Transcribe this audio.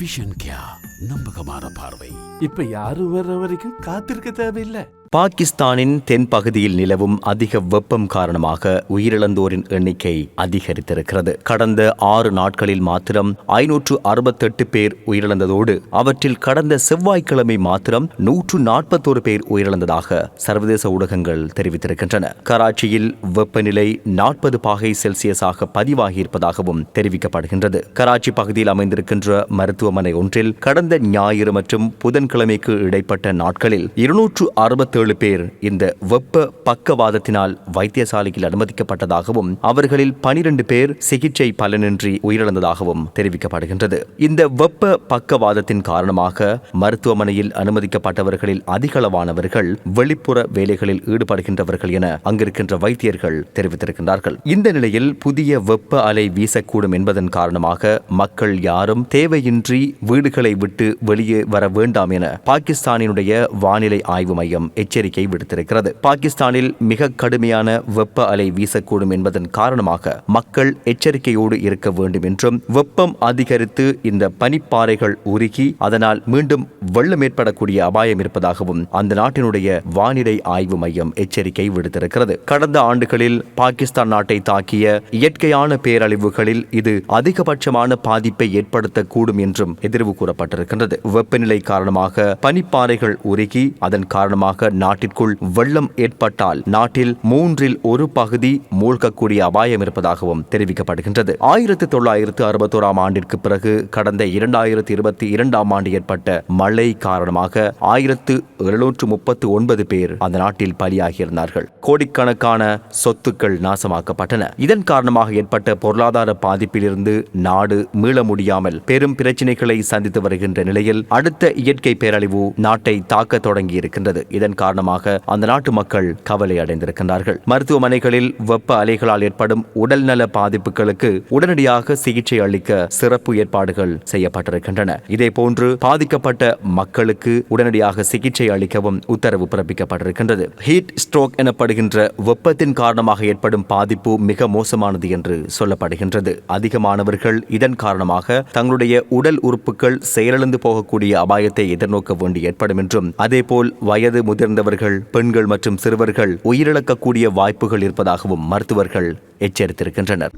Vision क्या? நம்பகமான பார்வை. இப்ப யாரும் வர்ற வரைக்கும் காத்திருக்க தேவையில்லை. பாகிஸ்தானின் தென்பகுதியில் நிலவும் அதிக வெப்பம் காரணமாக உயிரிழந்தோரின் எண்ணிக்கை அதிகரித்திருக்கிறது. கடந்த ஆறு நாட்களில் மாத்திரம் ஐநூற்று அறுபத்தெட்டு பேர் உயிரிழந்ததோடு அவற்றில் கடந்த செவ்வாய்க்கிழமை மாத்திரம் நூற்று நாற்பத்தோரு பேர் உயிரிழந்ததாக சர்வதேச ஊடகங்கள் தெரிவித்திருக்கின்றன. கராச்சியில் வெப்பநிலை நாற்பது பாகை செல்சியஸாக பதிவாகியிருப்பதாகவும் தெரிவிக்கப்படுகின்றது. கராச்சி பகுதியில் அமைந்திருக்கின்ற மருத்துவமனை ஒன்றில் கடந்த ஞாயிறு மற்றும் புதன்கிழமைக்கு இடைப்பட்ட நாட்களில் இருநூற்று அறுபத்தேழு பேர் இந்த வெப்ப பக்கவாதத்தினால் வைத்தியசாலையில் அனுமதிக்கப்பட்டதாகவும் அவர்களில் பனிரெண்டு பேர் சிகிச்சை பலனின்றி உயிரிழந்ததாகவும் தெரிவிக்கப்படுகின்றது. இந்த வெப்ப பக்கவாதத்தின் காரணமாக மருத்துவமனையில் அனுமதிக்கப்பட்டவர்களில் அதிகளவானவர்கள் வெளிப்புற வேலைகளில் ஈடுபடுகின்றவர்கள் என அங்கிருக்கின்ற வைத்தியர்கள் தெரிவித்திருக்கின்றார்கள். இந்த நிலையில் புதிய வெப்ப அலை வீசக்கூடும் என்பதன் காரணமாக மக்கள் யாரும் தேவையின்றி வீடுகளை விட்டு வெளியே வர வேண்டாம் என பாகிஸ்தானினுடைய வானிலை ஆய்வு மையம் எச்சரிக்கை விடுத்திருக்கிறது. பாகிஸ்தானில் மிக கடுமையான வெப்ப அலை வீசக்கூடும் என்பதன் காரணமாக மக்கள் எச்சரிக்கையோடு இருக்க வேண்டும் என்றும் வெப்பம் அதிகரித்து இந்த பனிப்பாறைகள் உருகி அதனால் மீண்டும் வெள்ளம் ஏற்படக்கூடிய அபாயம் இருப்பதாகவும் அந்த நாட்டினுடைய வானிலை ஆய்வு மையம் எச்சரிக்கை விடுத்திருக்கிறது. கடந்த ஆண்டுகளில் பாகிஸ்தான் நாட்டை தாக்கிய இயற்கையான பேரழிவுகளில் இது அதிகபட்சமான பாதிப்பை ஏற்படுத்தக்கூடும் என்றும் எதிர்வு இருக்கின்றது வெப்பநிலை காரணமாக பனிப்பாறைகள் உருகி அதன் காரணமாக நாட்டிற்குள் வெள்ளம் ஏற்பட்டால் நாட்டில் மூன்றில் ஒரு பகுதி மூழ்கக்கூடிய அபாயம் இருப்பதாகவும் தெரிவிக்கப்படுகின்றது. ஆயிரத்தி தொள்ளாயிரத்து அறுபத்தோராம் ஆண்டிற்கு பிறகு கடந்த இரண்டாயிரத்தி இருபத்தி இரண்டாம் ஆண்டு ஏற்பட்ட மழை காரணமாக ஆயிரத்து எழுநூற்று முப்பத்து ஒன்பது பேர் அந்த நாட்டில் பலியாகியிருந்தார்கள். கோடிக்கணக்கான சொத்துக்கள் நாசமாக்கப்பட்டன. இதன் காரணமாக ஏற்பட்ட பொருளாதார பாதிப்பிலிருந்து நாடு மீள முடியாமல் பெரும் பிரச்சினைகளை சந்தித்து வருகின்ற நிலையில் அடுத்த இயற்கை பேரழிவு நாட்டை தாக்க தொடங்கி இருக்கின்றது இதன் காரணமாக அந்த நாட்டு மக்கள் கவலை அடைந்திருக்கின்றார்கள். மருத்துவமனைகளில் வெப்ப அலைகளால் ஏற்படும் உடல்நல பாதிப்புகளுக்கு உடனடியாக சிகிச்சை அளிக்க சிறப்பு ஏற்பாடுகள் செய்யப்பட்டிருக்கின்றன. இதேபோன்று பாதிக்கப்பட்ட மக்களுக்கு உடனடியாக சிகிச்சை அளிக்கவும் உத்தரவு பிறப்பிக்கப்பட்டிருக்கின்றது. ஹீட் ஸ்ட்ரோக் எனப்படுகின்ற வெப்பத்தின் காரணமாக ஏற்படும் பாதிப்பு மிக மோசமானது என்று சொல்லப்படுகின்றது. அதிகமானவர்கள் இதன் காரணமாக தங்களுடைய உடல் உறுப்புகள் செயலிழந்து போகக்கூடிய அபாயத்தை எதிர்நோக்க வேண்டி ஏற்படும் என்றும் அதேபோல் வயது முதிர்ந்தவர்கள் பெண்கள் மற்றும் சிறுவர்கள் உயிரிழக்கக்கூடிய வாய்ப்புகள் இருப்பதாகவும் மருத்துவர்கள் எச்சரித்திருக்கின்றனர்.